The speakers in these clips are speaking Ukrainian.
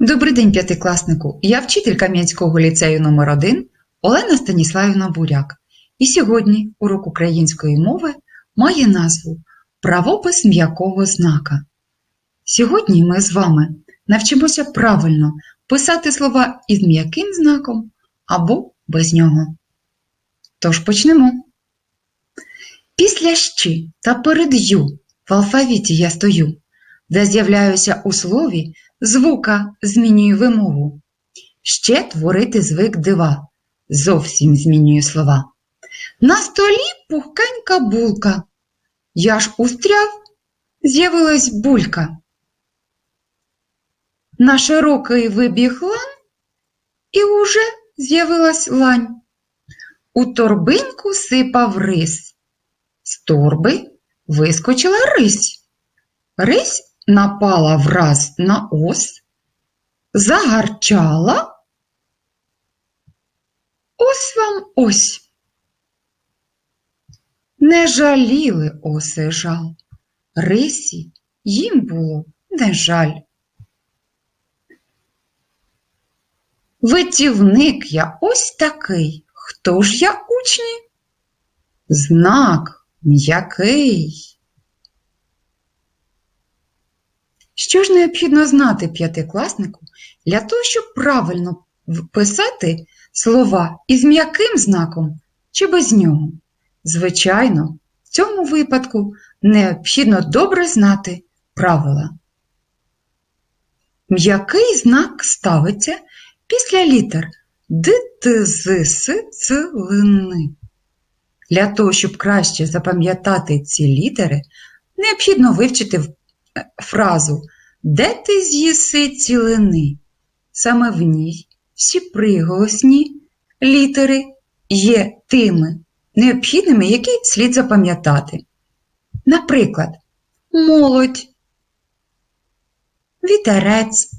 Добрий день, п'ятикласнику! Я вчитель Кам'янського ліцею номер 1 Олена Станіславівна Буряк. І сьогодні урок української мови має назву Правопис м'якого знака. Сьогодні ми з вами навчимося правильно писати слова із м'яким знаком або без нього. Тож почнемо. Після щі та перед ю в алфавіті я стою, де з'являюся у слові звука змінює вимову. Ще творити звик дива, зовсім змінює слова. На столі пухкенька булка. Я ж устряв, з'явилась булька. На широкий вибіг лан, і уже з'явилась лань. У торбиньку сипав рис. З торби вискочила рись. Рись напала враз на ос, загарчала. Ось вам ось. Не жаліли оси жал. Рисі їм було не жаль. Витівник я ось такий. Хто ж я учні? Знак м'який. Що ж необхідно знати п'ятикласнику для того, щоб правильно писати слова із м'яким знаком чи без нього? Звичайно, в цьому випадку необхідно добре знати правила. М'який знак ставиться після літер Д, Т, З, С, Ц, Л, Н. Для того, щоб краще запам'ятати ці літери, необхідно вивчити фразу Де ти з'їси цілини? Саме в ній всі приголосні літери є тими необхідними, які слід запам'ятати. Наприклад, молодь, вітерець,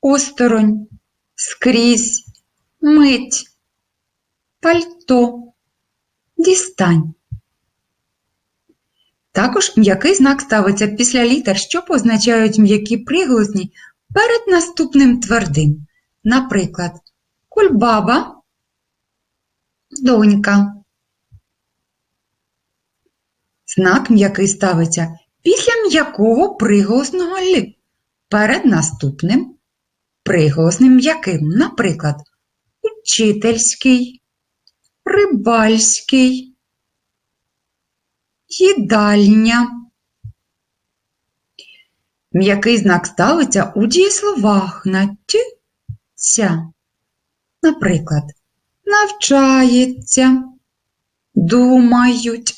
осторонь, скрізь, мить, пальто, дістань. Також м'який знак ставиться після літер, що позначають м'які приголосні перед наступним твердим. Наприклад, кульбаба, донька. Знак м'який ставиться після м'якого приголосного Л перед наступним приголосним м'яким. Наприклад, учительський, рибальський їдальня. М'який знак ставиться у дієсловах на т, ця. Наприклад, навчається, думають.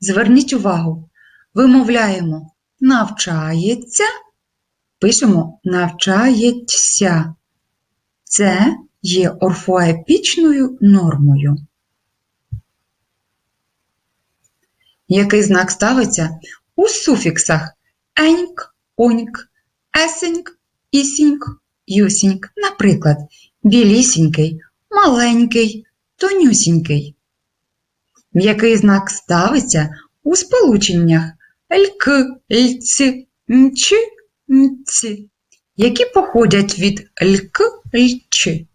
Зверніть увагу, вимовляємо навчається, пишемо навчається. Це є орфоепічною нормою. Який знак ставиться у суфіксах еньк, оньк, есеньк, ісіньк, юсіньк. Наприклад, білісінький, маленький, тонюсінький. М'який знак ставиться у сполученнях льк, льці, мчи, мці, які походять від льк, льчи.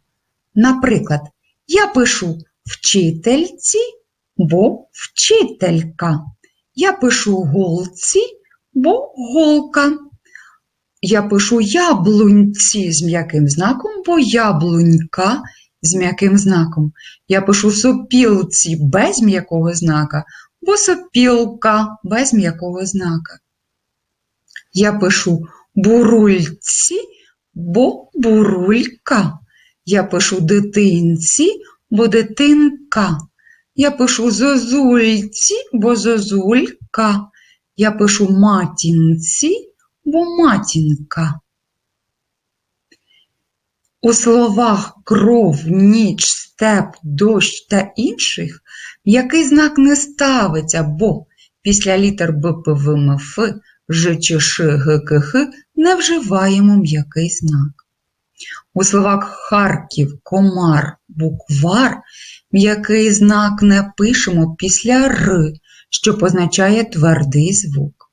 Наприклад, я пишу вчительці бо вчителька. Я пишу голці, бо голка. Я пишу яблуньці з м'яким знаком, бо яблунька з м'яким знаком. Я пишу сопілці без м'якого знака, бо сопілка без м'якого знака. Я пишу бурульці, бо бурулька. Я пишу дитинці, бо дитинка. Я пишу зозульці, бо зозулька. Я пишу матінці, бо матінка. У словах кров, ніч, степ, дощ та інших який знак не ставиться, бо після літер Б, П, В, М, Ф, Ж, Ч, Ш, не вживаємо м'який знак. У словах Харків, комар, буквар м'який знак не пишемо після Р, що позначає твердий звук.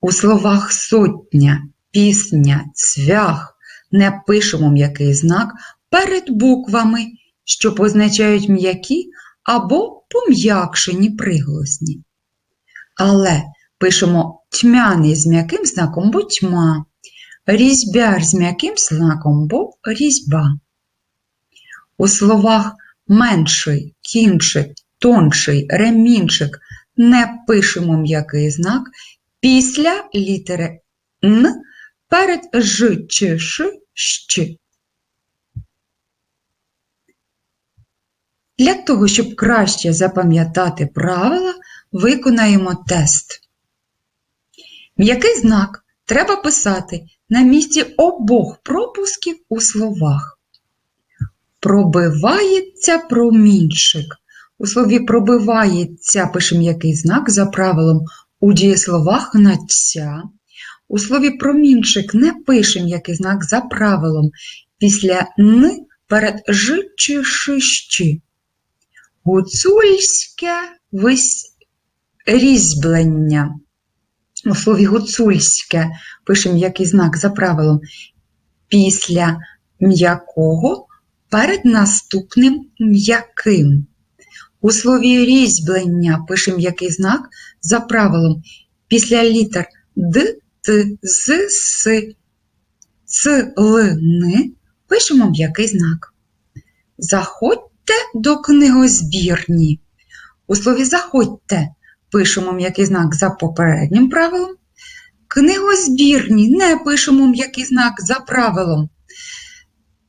У словах сотня, пісня, цвях. Не пишемо м'який знак перед буквами, що позначають м'які або пом'якшені приголосні. Але пишемо тьмяний з м'яким знаком, бо тьма, різьбяр з м'яким знаком, бо різьба. У словах менший, кінчик, тонший, ремінчик не пишемо м'який знак після літери Н перед Ж чи Ш, Щ. Для того, щоб краще запам'ятати правила, виконаємо тест. М'який знак треба писати на місці обох пропусків у словах. Пробивається промінчик. У слові пробивається пишемо м'який знак за правилом у дієсловах на ця. У слові промінчик не пишемо м'який знак за правилом після н перед ж чи ш, щі. Гуцульське вись... різьблення. У слові гуцульське пишемо м'який знак за правилом після м'якого перед наступним м'яким. У слові різьблення пишемо м'який знак за правилом після літер Д, Т, З, С, Ц, Л, Н пишемо м'який знак. Заходьте до книгозбірні. У слові заходьте пишемо м'який знак за попереднім правилом. Книгозбірні не пишемо м'який знак за правилом.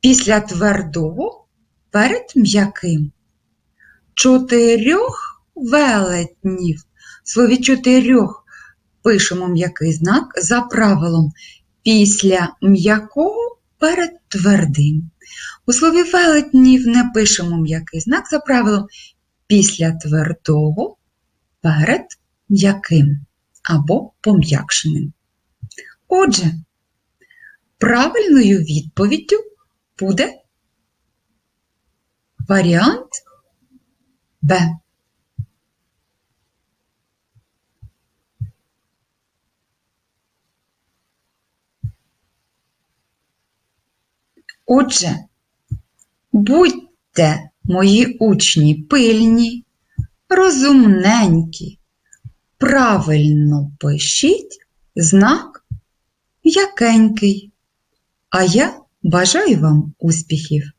Після твердого перед м'яким. Чотирьох велетнів. В слові чотирьох пишемо м'який знак за правилом після м'якого перед твердим. У слові велетнів не пишемо м'який знак за правилом після твердого перед м'яким або пом'якшеним. Отже, правильною відповіддю буде варіант Б. Отже, будьте мої учні пильні, розумненькі, правильно пишіть знак м'якенький. А я бажаю вам успіхів!